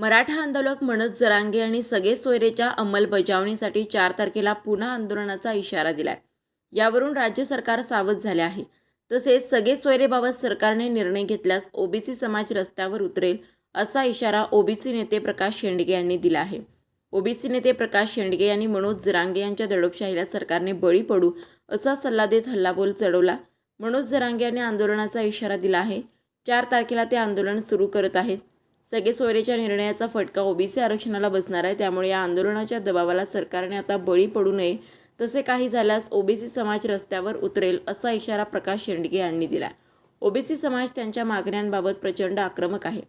मराठा आंदोलक मनोज जरांगे यांनी सगळे सोयरेच्या अंमलबजावणीसाठी चार तारखेला पुन्हा आंदोलनाचा इशारा दिलाय. यावरून राज्य सरकार सावध झाले आहे. तसेच सगळे सोयरेबाबत सरकारने निर्णय घेतल्यास ओबीसी समाज रस्त्यावर उतरेल असा इशारा ओबीसी नेते प्रकाश शेंडगे यांनी दिला आहे. ओबीसी नेते प्रकाश शेंडगे यांनी मनोज जरांगे यांच्या दडपशाहीला सरकारने बळी पडू असा सल्ला देत हल्लाबोल चढवला. मनोज जरांगे यांनी आंदोलनाचा इशारा दिला आहे. चार तारखेला ते आंदोलन सुरू करत आहेत. सगळे सोयरेच्या निर्णयाचा फटका ओबीसी आरक्षणाला बसणार आहे. त्यामुळे या आंदोलनाच्या दबावाला सरकारने आता बळी पडू नये. तसे काही झाल्यास ओबीसी समाज रस्त्यावर उतरेल असा इशारा प्रकाश शेंडगे यांनी दिला ओबीसी समाज त्यांच्या मागण्यांबाबत प्रचंड आक्रमक आहे.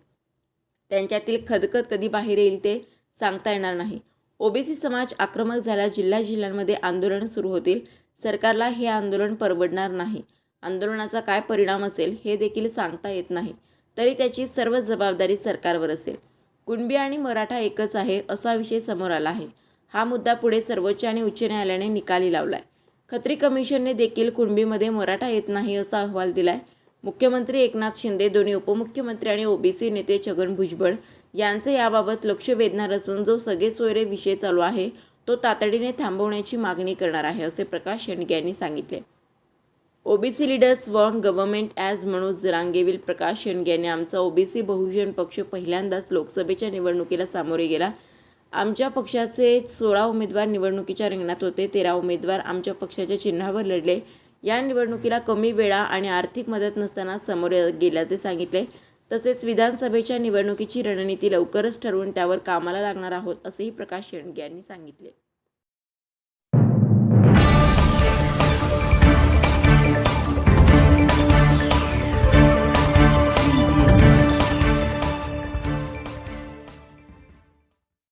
त्यांच्यातील खदखद कधी बाहेर येईल ते सांगता येणार नाही. ओबीसी समाज आक्रमक झाल्यास जिल्ह्या जिल्ह्यांमध्ये आंदोलन सुरू होतील. सरकारला हे आंदोलन परवडणार नाही. आंदोलनाचा काय परिणाम असेल हे देखील सांगता येत नाही. तरी त्याची सर्व जबाबदारी सरकारवर असेल. कुणबी आणि मराठा एकच आहे असा विषय समोर आला आहे. हा मुद्दा पुढे सर्वोच्च आणि उच्च न्यायालयाने निकाली लावला आहे खत्री कमिशनने देखील कुणबीमध्ये मराठा येत नाही असा अहवाल दिला आहे मुख्यमंत्री एकनाथ शिंदे दोन्ही उपमुख्यमंत्री आणि ओबीसी नेते छगन भुजबळ यांचे याबाबत लक्ष वेधणार असून जो सगळे सोयरे विषय चालू आहे तो तातडीने थांबवण्याची मागणी करणार आहे असे प्रकाश शेंडगे यांनी सांगितले. OBC leaders won government as Manoj जरांगेविल Prakash Shendge यांनी आमचा ओबीसी बहुजन पक्ष पहिल्यांदाच लोकसभेच्या निवडणुकीला सामोरे गेला. आमच्या पक्षाचे सोळा उमेदवार निवडणुकीच्या रिंगणात होते तेरा उमेदवार आमच्या पक्षाच्या चिन्हावर लढले. या निवडणुकीला कमी वेळा आणि आर्थिक मदत नसताना समोर गेल्याचे सांगितले. तसेच विधानसभेच्या निवडणुकीची रणनीती लवकरच ठरवून त्यावर कामाला लागणार आहोत असेही प्रकाश शेंडगे यांनी सांगितले.